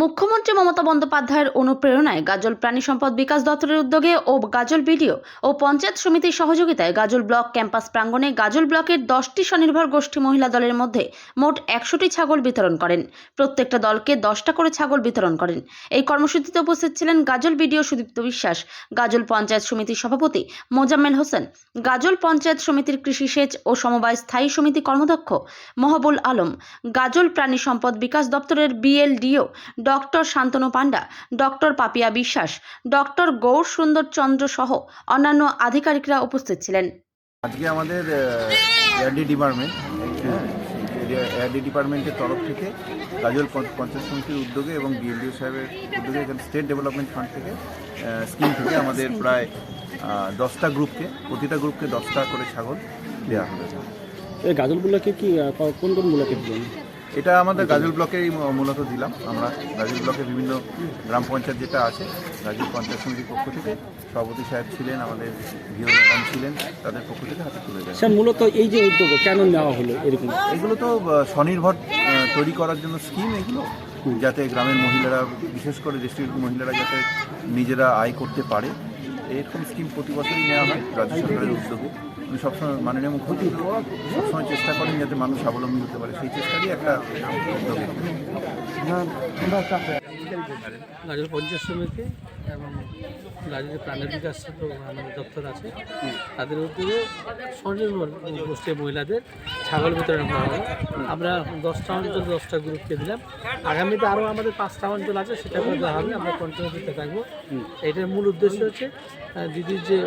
মুখ্যমন্ত্রী মমতা বন্দ্যোপাধ্যায়ের অনুপ্রেরণায় গাজল প্রাণী সম্পদ বিকাশ দপ্তরের উদ্যোগে ও গাজল বিডিও ও পঞ্চায়েত সমিতির সহযোগিতায় গাজল ব্লক ক্যাম্পাস প্রাঙ্গণে গাজল ব্লকের দশটি স্বনির্ভর গোষ্ঠী মহিলা দলের মধ্যে মোট একশোটি ছাগল বিতরণ করেন। প্রত্যেকটা দলকে দশটা করে ছাগল বিতরণ করেন। এই কর্মসূচিতে উপস্থিত ছিলেন গাজল বিডিও সুদীপ্ত বিশ্বাস, গাজল পঞ্চায়েত সমিতির সভাপতি মোজাম্মেল হোসেন, গাজল পঞ্চায়েত সমিতির কৃষি সেচ ও সমবায় স্থায়ী সমিতি কর্মদক্ষ মহবুল আলম, গাজল প্রাণী সম্পদ বিকাশ দপ্তরের BLDO doctor Shantanu Panda doctor Papiya Biswas doctor Gour সুন্দর চন্দ্র সহ অন্যান্য আধিকারিকরা উপস্থিত ছিলেন। আজকে আমাদের এআরডি ডিপার্টমেন্ট এআরডি ডিপার্টমেন্টের তরফ থেকে গাজল পঞ্চ- পঞ্চায়েত সমিতির উদ্যোগে এবং বিএলডিও সাহেবের উদ্যোগে এখানে স্টেট ডেভেলপমেন্ট ফান্ড থেকে স্কিম থেকে আমাদের প্রায় দশটা গ্রুপকে প্রতিটা গ্রুপকে দশটা করে ছাগল দেওয়া হবে। এই গাজলগুলোকে কি কোন কোন গুলোকে দিলেন এটা আমাদের গাজল ব্লকেই মূলত দিলাম। আমরা গাজল ব্লকে বিভিন্ন গ্রাম পঞ্চায়েত যেটা আছে গাজল পঞ্চায়েত সমিতির পক্ষ থেকে সভাপতি সাহেব ছিলেন আমাদের ভিও ম্যাডাম ছিলেন তাদের পক্ষ থেকে হাতে তুলে দেয় স্যার মূলত এই যে উদ্যোগ কেন নেওয়া হলো এরকম? এগুলো তো স্বনির্ভর তৈরি করার জন্য স্কিম এগুলো যাতে গ্রামের মহিলারা বিশেষ করে ডিস্ট্রিক্ট মহিলারা যাতে নিজেরা আয় করতে পারে। এরকম স্কিম প্রতি বছরই নেওয়া হয় রাজ্য সরকারের উদ্যোগে আমি সবসময় মাননীয় মুখ্যমন্ত্রী সবসময় চেষ্টা করেন যাতে মানুষ স্বাবলম্বী হতে পারে সেই চেষ্টারই একটা উদ্যোগ পঞ্চাশ পঞ্চায়েত এবং গাজলের প্রাণের বিকাশ আমাদের দপ্তর আছে। তাদের উদ্যোগে স্বনির্ভর গোষ্ঠীর মহিলাদের ছাগল বিতরণ করা হবে। আমরা দশটা অঞ্চল, দশটা গ্রুপকে দিলাম। আগামীতে আরও আমাদের পাঁচটা অঞ্চল আছে, সেটা দেওয়া হবে। আমরা কন্টিনিউ করতে থাকব। এটার মূল উদ্দেশ্য হচ্ছে দিদির যে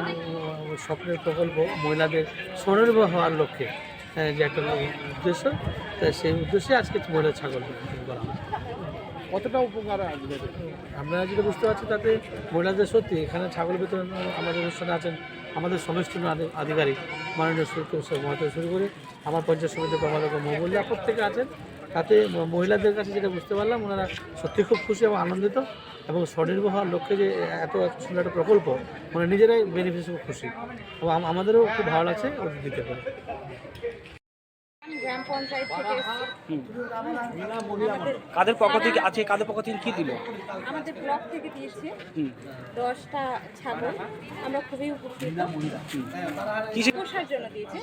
স্বপ্নের প্রকল্প, মহিলাদের স্বনির্ভর হওয়ার লক্ষ্যে যে একটা উদ্দেশ্য, তা সেই উদ্দেশ্যে আজকে মহিলা ছাগল করা হবে। কতটা উপকার আসবে? আমরা যেটা বুঝতে পারছি তাতে মহিলাদের সত্যি এখানে ছাগল বিতরণ আমাদের অনুষ্ঠানে আছেন আমাদের সমস্ত আধি- আধিকারিক মাননীয় সুরক্ষা মহাতে শুরু করে আমার পঞ্চায়েত সমিতির কর্মাধ্যক্ষ মহবুল্লাহ প্রত্যেকে আছেন। তাতে মহিলাদের কাছে যেটা বুঝতে পারলাম, ওনারা সত্যি খুব খুশি এবং আনন্দিত এবং স্বনির্ভর হওয়ার লক্ষ্যে যে এত সুন্দর একটা প্রকল্প মানে নিজেরাই বেনিফিট খুব খুশি। এবং আমাদেরও খুব ভালো লাগছে ওদের দিতে পারে। পঞ্চায়েত থেকে কাদের পক্ষ থেকে আছে কাদের পক্ষ থেকে কি দিল? আমাদের ব্লক থেকে দিয়েছে। দশটা ছাগল। আমরা খুবই উপকৃত। পোষার জন্য দিয়েছে।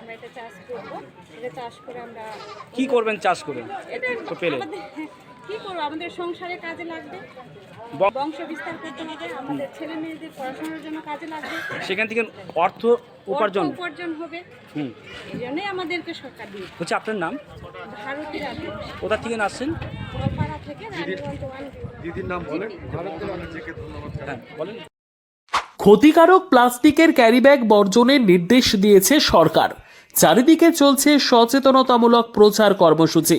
আমরা এটা চাষ করব। এটা চাষ করে আমরা কি করবেন চাষ করে? পেলে। কি করব? আমাদের সংসারে কাজে লাগবে। বংশ বিস্তার করতে হবে আমাদের ছেলে মেয়েদের পড়াশোনার জন্য কাজে লাগবে। সেখান থেকে অর্থ উপার্জন। উপার্জন হবে। হুম। এই জন্যই আমাদেরকে সরকার দিয়েছে। হচ্ছে আপনার নাম? ভারতীয় রাজ্য কোথা থেকে আসছেন? থেকে রানীগঞ্জ ওয়ান হ্যাঁ বলেন। ক্ষতিকারক প্লাস্টিকের ক্যারিব্যাগ বর্জনের নির্দেশ দিয়েছে সরকার। চারিদিকে চলছে সচেতনতামূলক প্রচার কর্মসূচি।